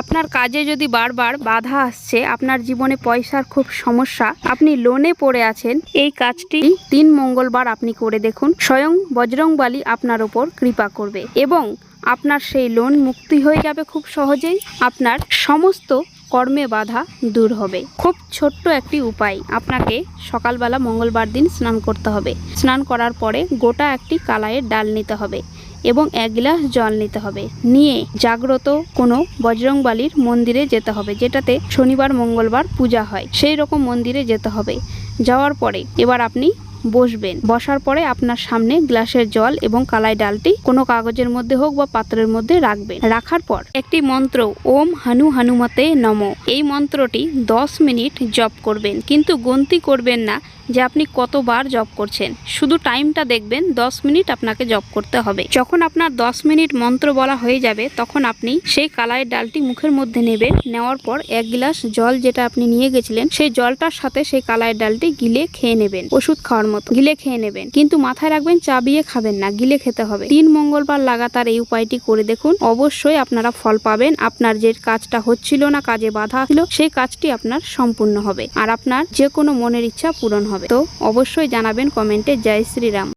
আপনার কাজে যদি বারবার বাধা আসছে, আপনার জীবনে পয়সার খুব সমস্যা, আপনি লোনে পড়ে আছেন, এই কাজটি তিন মঙ্গলবার আপনি করে দেখুন। স্বয়ং বজরংবালী আপনার ওপর কৃপা করবে এবং আপনার সেই লোন মুক্তি হয়ে যাবে খুব সহজেই। আপনার সমস্ত কর্মে বাধা দূর হবে। খুব ছোট্ট একটি উপায়, আপনাকে সকালবেলা মঙ্গলবার দিন স্নান করতে হবে। স্নান করার পরে গোটা একটি কালাইয়ের ডাল নিতে হবে। এবং এক গ্লাস জল নিতে হবে। নিয়ে জাগ্রত কোনো বজরংবালির মন্দিরে যেতে হবে, যেটাতে শনিবার, মঙ্গলবার পূজা হয়। সেই রকম মন্দিরে যেতে হবে। যাওয়ার পরে এবার আপনি বসবেন। বসার পরে আপনার সামনে গ্লাসের জল এবং কালাই ডালটি কোনো কাগজের মধ্যে হোক বা পাত্রের মধ্যে রাখবেন। রাখার পর একটি মন্ত্র, ওম হানু হানুমতে নম। এই মন্ত্রটি দশ মিনিট জপ করবেন। কিন্তু গন্তি করবেন না যে আপনি কতবার জপ করছেন। শুধু টাইমটা দেখবেন, দশ মিনিট আপনাকে জপ করতে হবে। যখন আপনার দশ মিনিট মন্ত্র বলা হয়ে যাবে, তখন আপনি সেই কালাইয়ের ডালটি মুখের মধ্যে নেবেন। নেওয়ার পর এক গ্লাস জল যেটা আপনি নিয়ে গেছিলেন, সেই জলটার সাথে সেই কালাইয়ের ডালটি গিলে খেয়ে নেবেন। ওষুধ খাওয়ার মতো। গিলে খেয়ে নেবেন। কিন্তু মাথায় রাখবেন, চা বিয়ে খাবেন না, গিলে খেতে হবে। তিন মঙ্গলবার লাগাতার এই উপায়টি করে দেখুন। অবশ্যই আপনারা ফল পাবেন। আপনার যে কাজটা হচ্ছিল না, কাজে বাধা ছিল, সেই কাজটি আপনার সম্পূর্ণ হবে। আর আপনার যে কোনো মনের ইচ্ছা পূরণ হবে। তো অবশ্যই জানাবেন কমেন্টে। জয় শ্রীরাম।